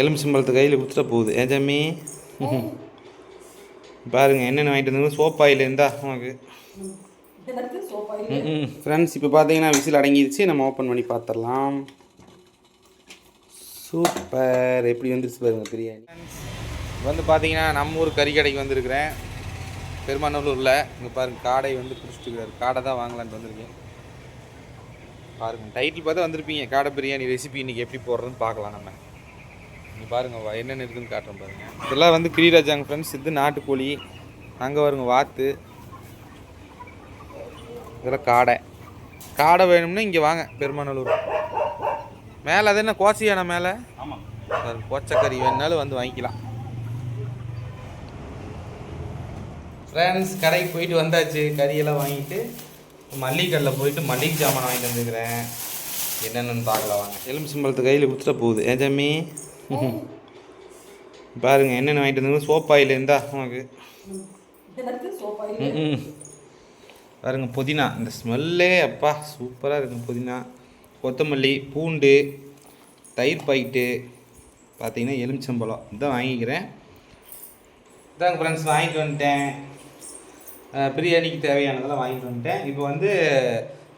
எலுமிச்சம்பழத்து கையில் கொடுத்துட்டா போகுது. ஏன் ஜம்மி பாருங்க என்னென்ன வாங்கிட்டு வந்து சோப் ஆயில் இருந்தா உனக்கு. சோப்பாயில்? ஃப்ரெண்ட்ஸ் இப்போ பார்த்தீங்கன்னா விசில் அடங்கிடுச்சு நம்ம ஓப்பன் பண்ணி பார்த்துடலாம் சூப்பர் எப்படி வந்துருச்சு பாருங்க பிரியாணி. வந்து பார்த்தீங்கன்னா நம்ம ஊர் கறி கடைக்கு வந்திருக்கிறேன். பெருமாநல்லூரில். இங்கே பாருங்க காடை வந்து பிடிச்சிட்டு இருக்காரு காடை தான் வாங்கலான்ட்டு வந்திருக்கேன். பாருங்க டைட்டில் பார்த்து வந்திருப்பீங்க. காடை பிரியாணி ரெசிபி இன்னைக்கு எப்படி போடுறதுன்னு பார்க்கலாம் நம்ம. இங்கே பாருங்க வா- என்னென்ன இருக்குன்னு காட்டுறேன் பாருங்க. இதெல்லாம் வந்து கிரிராஜாங்க ஃப்ரெண்ட்ஸ் இது நாட்டுக்கோழி. அங்கே வருங்க வாத்து. இதெல்லாம் காடை. காடை வேணும்னா இங்கே வாங்க பெருமாநல்லூர். மேலே அது என்ன கோச்சியானா மேலே? ஆமாம் கோச்சக்கறி வேணுனாலும் வந்து வாங்கிக்கலாம். ஃப்ரெண்ட்ஸ் கடைக்கு போயிட்டு வந்தாச்சு. கறியெல்லாம் வாங்கிட்டு மல்லிகல்லில் போயிட்டு மல்லிகை ஜாமான் வாங்கிட்டு வந்துருக்கிறேன். என்னென்னு பார்க்கலாம் வாங்க. எலுமிச்சம்பழத்து கையில் கொடுத்துட்டா போகுது. ஏன் ஜம்மி பாருங்க என்னென்ன வாங்கிட்டு வந்து சோப் ஆயில் இருந்தா உனக்கு. சோப்பாயில் பாருங்க புதினா. இந்த ஸ்மெல்லே அப்பா சூப்பராக இருக்கும் புதினா. கொத்தமல்லி பூண்டு தயிர் பாக்கெட்டு பார்த்தீங்கன்னா எலுமிச்சம்பழம். இதான் வாங்கிக்கிறேன். இதாங்க ஃப்ரெண்ட்ஸ் வாங்கிட்டு வந்துட்டேன். பிரியாணிக்கு தேவையானதெல்லாம் வாங்கிட்டு வந்துட்டேன். இப்போ வந்து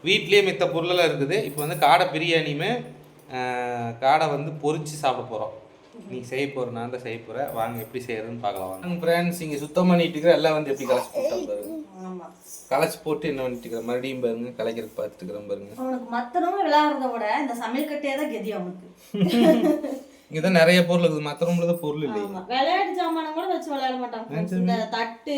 வீட்லேயே மித்த பொருளெல்லாம் இருக்குது. இப்போ வந்து காடை பிரியாணியுமே காடை வந்து பொரிச்சு சாப்பிட போகிறோம் நீ செய்ய போகிற நான் தான் செய்ய போகிறேன் வாங்க எப்படி செய்யறதுன்னு பார்க்கலாம் வாங்க. ஃப்ரெண்ட்ஸ் இங்கே சுத்தம் பண்ணிட்டு இருக்கிற எல்லாம் வந்து எப்படி கலச்சு போட்டா பாருங்க. ஆமா. கலச்சு போட்டு என்ன பண்ணிட்டு இருக்கிற மறுபடியும் பாருங்க கலைக்கிறதுக்கு பார்த்துட்டு இருக்கிறேன் பாருங்க. அவனுக்கு மத்தனமும் விளையாடுறத விட இந்த சமையல் கட்டையே தான் கெதி அவனுக்கு. இங்கே தான் நிறைய பொருள் இருக்குது. மற்ற ரூமில் தான் பொருள் இல்லை ஆமா. விளையாட்டு ஜாமானம் கூட வச்சு விளையாட friends. இந்த தட்டு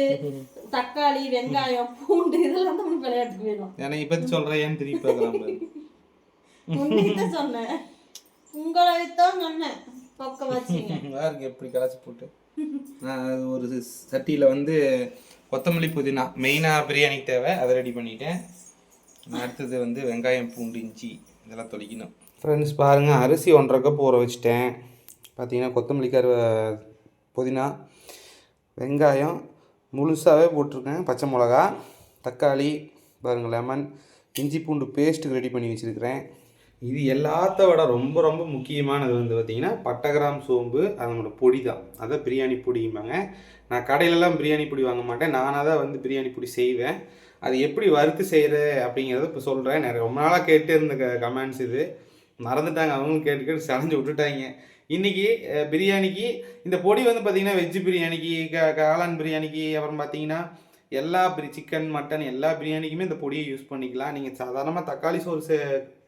தக்காளி வெங்காயம் பூண்டு இதெல்லாம் தான் விளையாட்டுக்கு வேணும் எனக்கு பற்றி சொல்கிறேன் ஏன்னு திருப்பி பார்க்கலாம் பாருங்க. உன்னைத்தான் சொன்னேன். உங்களை சொன்னேன். வச்சீங்க பாருங்க எப்படி கலச்சு போட்டு? நான் ஒரு சட்டியில் வந்து கொத்தமல்லி புதினா மெயினாக பிரியாணிக்கு தேவை. அதை ரெடி பண்ணிட்டேன். அடுத்தது வந்து வெங்காயம் பூண்டு இஞ்சி இதெல்லாம் தொளிக்கணும். ஃப்ரெண்ட்ஸ் பாருங்கள் அரிசி ஒன்றரை கப் ஊற வச்சுட்டேன். பார்த்தீங்கன்னா கொத்தமல்லி கரு புதினா வெங்காயம் முழுசாகவே போட்டிருக்கேன். பச்சை மிளகா தக்காளி பாருங்கள் லெமன் இஞ்சி பூண்டு பேஸ்ட்டு ரெடி பண்ணி வச்சுருக்கிறேன். இது எல்லாத்த விட ரொம்ப ரொம்ப முக்கியமானது வந்து பார்த்திங்கன்னா பட்டகிராம் சோம்பு அதனோட பொடி தான் அதான் பிரியாணி பொடிம்பாங்க. நான் கடையிலலாம் பிரியாணி பொடி வாங்க மாட்டேன். நானாக தான் வந்து பிரியாணி பொடி செய்வேன். அது எப்படி வறுத்து செய்கிற அப்படிங்கிறத இப்போ சொல்கிறேன் நிறைய ரொம்ப நாளாக கேட்டு இருந்த க கமெண்ட்ஸ் இது. மறந்துட்டாங்க. அவங்களும் கேட்டு கேட்டு சளைஞ்சு விட்டுட்டாங்க. இன்றைக்கி பிரியாணிக்கு இந்த பொடி வந்து பார்த்திங்கன்னா வெஜ்ஜு பிரியாணிக்கு க காளான் பிரியாணிக்கு அப்புறம் பார்த்தீங்கன்னா எல்லா பிரி சிக்கன் மட்டன் எல்லா பிரியாணிக்குமே இந்த பொடியை யூஸ் பண்ணிக்கலாம். நீங்கள் சாதாரணமாக தக்காளி சோறு செ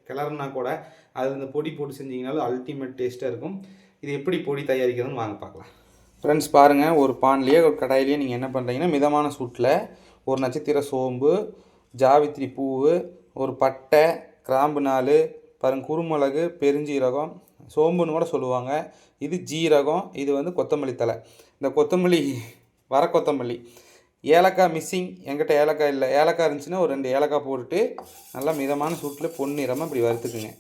கிளறுனா கூட அதில் இந்த பொடி போட்டு செஞ்சீங்கனாலும் அல்டிமேட் டேஸ்ட்டாக இருக்கும். இது எப்படி பொடி தயாரிக்கிறதுன்னு வாங்க பார்க்கலாம். ஃப்ரெண்ட்ஸ் பாருங்கள் ஒரு பான்லேயே ஒரு கடாயிலேயே நீங்கள் என்ன பண்ணுறீங்கன்னா மிதமான சூட்டில் ஒரு நட்சத்திர சோம்பு ஜாவித்திரி பூவு ஒரு பட்டை கிராம்பு நாள் பாருங்க குருமிளகு பெருஞ்சீரகம் சோம்புன்னு கூட சொல்லுவாங்க. இது ஜீரகம் இது வந்து கொத்தமல்லி தலை இந்த கொத்தமல்லி வர கொத்தமல்லி. ஏலக்காய் மிஸ்ஸிங் என்கிட்ட ஏலக்காய் இல்லை. ஏலக்காய் இருந்துச்சுன்னா ஒரு ரெண்டு ஏலக்காய் போட்டுட்டு நல்லா மிதமான சூட்டில் பொன்னிறமாக இப்படி வறுத்துக்குங்க.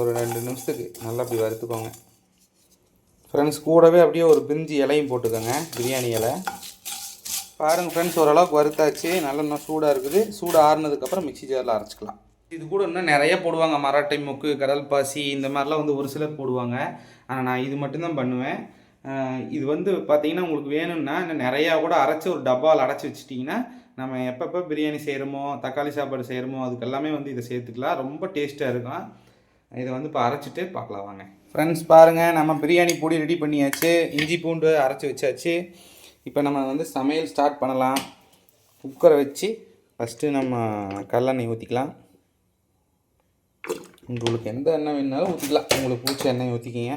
ஒரு ரெண்டு நிமிஷத்துக்கு நல்லா இப்படி வறுத்துக்கோங்க. ஃப்ரெண்ட்ஸ் கூடவே அப்படியே ஒரு பிரிஞ்சி இலையும் போட்டுக்கோங்க பிரியாணி இலை. பாருங்கள் ஃப்ரெண்ட்ஸ் ஓரளவுக்கு வறுத்தாச்சு. நல்லா இன்னும் சூடாக இருக்குது. சூடு ஆறுனதுக்கப்புறம் மிக்ஸி ஜாரில் அரைச்சிக்கலாம். இது கூட இன்னும் நிறைய போடுவாங்க. மராட்டை மொக்கு கடல் பாசி இந்த மாதிரிலாம் வந்து ஒரு சிலர் போடுவாங்க. ஆனால் நான் இது மட்டும்தான் பண்ணுவேன். இது வந்து பார்த்தீங்கன்னா உங்களுக்கு வேணும்னா இன்னும் நிறையா கூட அரைச்சி ஒரு டப்பாவில் அடைச்சி வச்சிட்டிங்கன்னா நம்ம எப்பப்போ பிரியாணி செய்கிறோமோ தக்காளி சாப்பாடு செய்கிறோமோ அதுக்கு எல்லாமே வந்து இதை சேர்த்துக்கலாம். ரொம்ப டேஸ்ட்டாக இருக்கும் இதை வந்து இப்போ அரைச்சிட்டு பார்க்கலாம் வாங்க. ஃப்ரெண்ட்ஸ் பாருங்கள் நம்ம பிரியாணி பொடி ரெடி பண்ணியாச்சு. இஞ்சி பூண்டு அரைச்சி வச்சாச்சு. இப்போ நம்ம வந்து சமையல் ஸ்டார்ட் பண்ணலாம். குக்கரை வச்சு ஃபஸ்ட்டு நம்ம கடலெண்ணெய் ஊற்றிக்கலாம் உங்களுக்கு எந்த எண்ணெய் வேணுனாலும் ஊற்றிக்கலாம் உங்களுக்கு பிடிச்ச எண்ணெய் ஊற்றிக்கிங்க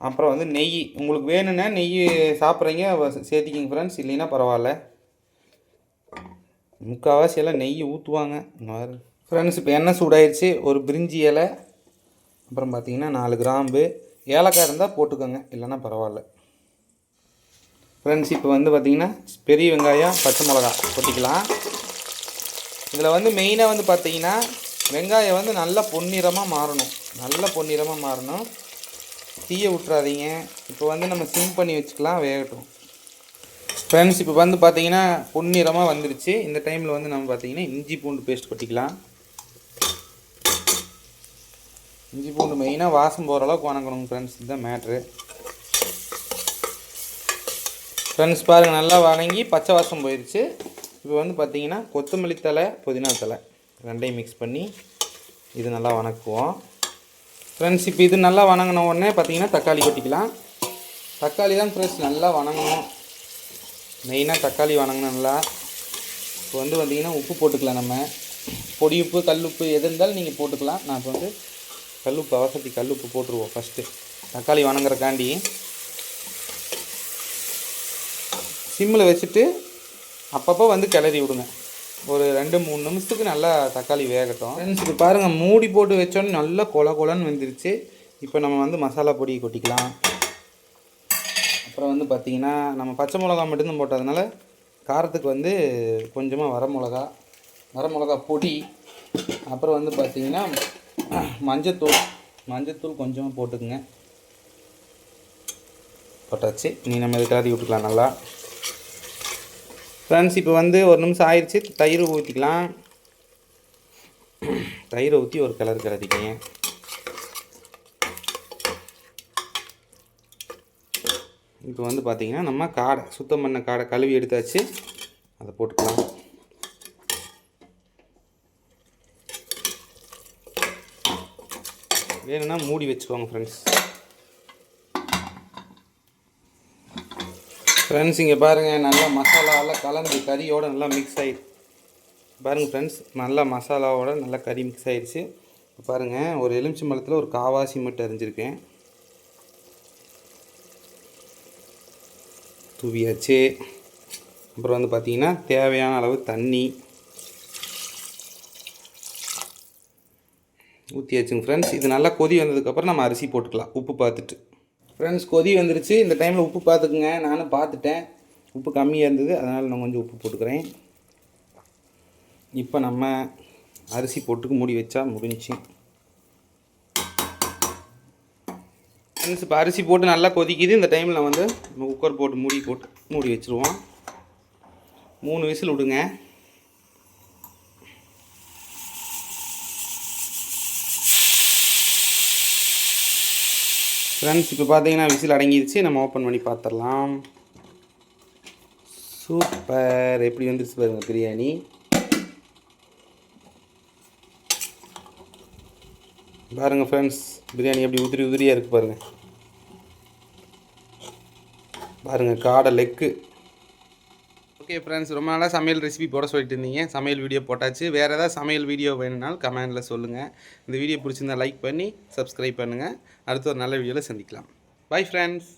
அப்புறம் வந்து நெய் உங்களுக்கு வேணும்னா நெய் சாப்பிட்றீங்க சேர்த்திக்கிங்க ஃப்ரெண்ட்ஸ் இல்லைன்னா பரவாயில்ல. முக்கால்வாசி எல்லாம் நெய் ஊற்றுவாங்க ஃப்ரெண்ட்ஸ் இப்போ எண்ணெய் சூடாயிடுச்சு ஒரு பிரிஞ்சி இலை அப்புறம் பார்த்திங்கன்னா நாலு கிராம்பு. ஏலக்காய் இருந்தால் போட்டுக்கோங்க. இல்லைன்னா பரவாயில்ல. ஃப்ரெண்ட்ஸ் இப்போ வந்து பார்த்திங்கன்னா பெரிய வெங்காயம் பச்சை மிளகா கொட்டிக்கலாம். இதில் வந்து மெயினாக வந்து பார்த்திங்கன்னா வெங்காயம் வந்து நல்லா பொன்னிறமாக மாறணும். நல்ல பொன்னிறமாக மாறணும். தீயை விட்றாதீங்க இப்போ வந்து நம்ம சிம் பண்ணி வச்சுக்கலாம் வேகட்டும். ஃப்ரெண்ட்ஸ் இப்போ வந்து பார்த்தீங்கன்னா பொன்னிறமாக வந்துருச்சு. இந்த டைமில் வந்து நம்ம பார்த்தீங்கன்னா இஞ்சி பூண்டு பேஸ்ட் கொட்டிக்கலாம். இஞ்சி பூண்டு மெயினாக வாசம் போகிற அளவுக்கு வணங்கணும் ஃப்ரெண்ட்ஸ் இதுதான் மேட்ரு ஃப்ரெண்ட்ஸ் பாருங்கள் நல்லா வணங்கி பச்சை வாசம் போயிடுச்சு இப்போ வந்து பார்த்தீங்கன்னா கொத்தமல்லி தலை புதினா தலை ரெண்டையும் மிக்ஸ் பண்ணி இது நல்லா வணக்குவோம். ஃப்ரெண்ட்ஸ் இப்போ இது நல்லா வணங்கின உடனே பார்த்தீங்கன்னா தக்காளி கொட்டிக்கலாம். தக்காளி தான் ஃப்ரெண்ட்ஸ் நல்லா வணங்கணும். மெயினாக தக்காளி வணங்கணும் நல்லா. இப்போ வந்து பார்த்திங்கன்னா உப்பு போட்டுக்கலாம் நம்ம. பொடி உப்பு கல் உப்பு எது இருந்தாலும் நீங்கள் போட்டுக்கலாம். நான் இப்போ வந்து கல் உப்பு அவசரத்தி கல் உப்பு போட்டுருவோம் ஃபஸ்ட்டு தக்காளி வணங்குறக்காண்டி சிம்மில் வச்சுட்டு அப்பப்போ வந்து கிளறி விடுங்க. ஒரு ரெண்டு மூணு நிமிஷத்துக்கு நல்லா தக்காளி வேகட்டும். ஃப்ரெண்ட்ஸ் இது பாருங்கள் மூடி போட்டு வச்சோன்னே நல்லா கொல கொலன்னு வெந்துருச்சு. இப்போ நம்ம வந்து மசாலா பொடி கொட்டிக்கலாம். அப்புறம் வந்து பார்த்திங்கன்னா நம்ம பச்சை மிளகா மட்டும்தான் போட்டதுனால காரத்துக்கு வந்து கொஞ்சமாக வர மிளகா வர மிளகா பொடி அப்புறம் வந்து பார்த்திங்கன்னா மஞ்சத்தூள் மஞ்சத்தூள் கொஞ்சமாக போட்டுக்குங்க. போட்டாச்சு. நீ நம்ம இது கிளறி விட்டுக்கலாம் நல்லா. ஃப்ரெண்ட்ஸ் இப்போ வந்து ஒரு நிமிஷம் ஆயிடுச்சு தயிர் ஊற்றிக்கலாம் தயிரை ஊற்றி ஒரு கலர் கிளறிக்கிங்க இப்போ வந்து பார்த்திங்கன்னா நம்ம காடை சுத்தம் பண்ண காடை கழுவி எடுத்தாச்சு. அதை போட்டுக்கலாம். வேணும்னா மூடி வச்சுக்கோங்க ஃப்ரெண்ட்ஸ் ஃப்ரெண்ட்ஸ் இங்கே பாருங்கள் நல்லா மசாலாவெல்லாம் கலந்து கறியோடு நல்லா மிக்ஸ் ஆகிடுச்சு பாருங்கள் ஃப்ரெண்ட்ஸ் நல்லா மசாலாவோட நல்லா கறி மிக்ஸ் ஆகிடுச்சு இப்போ பாருங்கள் ஒரு எலுமிச்சை மரத்தில் ஒரு காவாசி மட்டும் அரிஞ்சிருக்கேன். தூவியாச்சு. அப்புறம் வந்து பார்த்திங்கன்னா தேவையான அளவு தண்ணி. ஊற்றியாச்சுங்க ஃப்ரெண்ட்ஸ் இது நல்லா கொதி வந்ததுக்கப்புறம் நம்ம அரிசி போட்டுக்கலாம். உப்பு பார்த்துட்டு. ஃப்ரெண்ட்ஸ் கொதி வந்துருச்சு. இந்த டைமில் உப்பு பார்த்துக்குங்க நானும் பார்த்துட்டேன் உப்பு கம்மியாக இருந்தது. அதனால் நான் கொஞ்சம் உப்பு போட்டுக்கிறேன். இப்போ நம்ம அரிசி போட்டுக்கு மூடி வச்சா முடிஞ்சுச்சு. ஃப்ரெண்ட்ஸ் இப்போ அரிசி போட்டு நல்லா கொதிக்குது. இந்த டைமில் வந்து நம்ம குக்கர் போட்டு மூடி போட்டு மூடி வச்சுருவோம். மூணு விசில் விடுங்க. ஃப்ரெண்ட்ஸ் இப்போ பார்த்தீங்கன்னா விசில் அடங்கிடுச்சு நம்ம ஓப்பன் பண்ணி பார்த்துடலாம் சூப்பர் எப்படி வந்துருச்சு பாருங்க பிரியாணி. பாருங்கள் ஃப்ரெண்ட்ஸ் பிரியாணி எப்படி உதிரி உதிரியாக இருக்குது பாருங்கள் பாருங்கள் காடை லெக்கு ஓகே ஃப்ரெண்ட்ஸ் ரொம்ப நாளாக சமையல் ரெசிபி போட சொல்லிட்டு இருந்தீங்க சமையல் வீடியோ போட்டாச்சு. வேறு ஏதாவது சமையல் வீடியோ வேணும்னாலும் கமெண்டில் சொல்லுங்கள் இந்த வீடியோ பிடிச்சிருந்தா லைக் பண்ணி சப்ஸ்கிரைப் பண்ணுங்கள் அடுத்த ஒரு நல்ல வீடியோவில் சந்திக்கலாம். Bye friends